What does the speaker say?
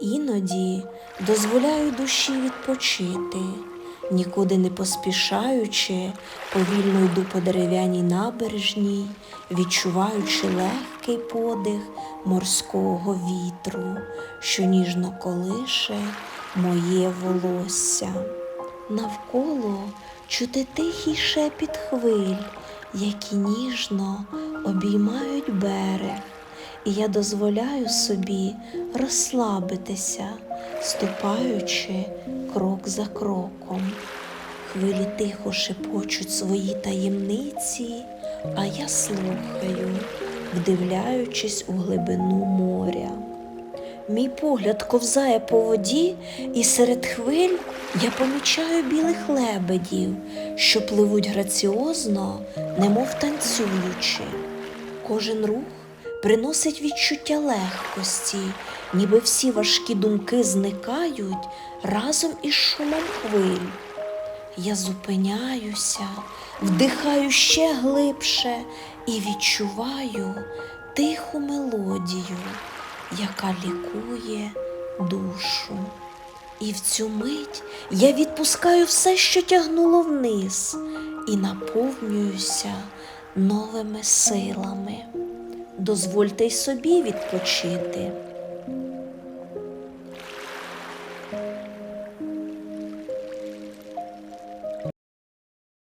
Іноді дозволяю душі відпочити, нікуди не поспішаючи, повільно йду по дерев'яній набережній, відчуваючи легкий подих морського вітру, що ніжно колише моє волосся. Навколо чути тихий шепіт хвиль, які ніжно обіймають берег, і я дозволяю собі розслабитися, ступаючи крок за кроком. Хвилі тихо шепочуть свої таємниці, а я слухаю, вдивляючись у глибину моря. Мій погляд ковзає по воді, і серед хвиль я помічаю білих лебедів, що пливуть граціозно, немов танцюючи. Кожен рух приносить відчуття легкості, ніби всі важкі думки зникають разом із шумом хвиль. Я зупиняюся, вдихаю ще глибше і відчуваю тиху мелодію, яка лікує душу. І в цю мить я відпускаю все, що тягнуло вниз, і наповнююся новими силами. Дозвольте й собі відпочити.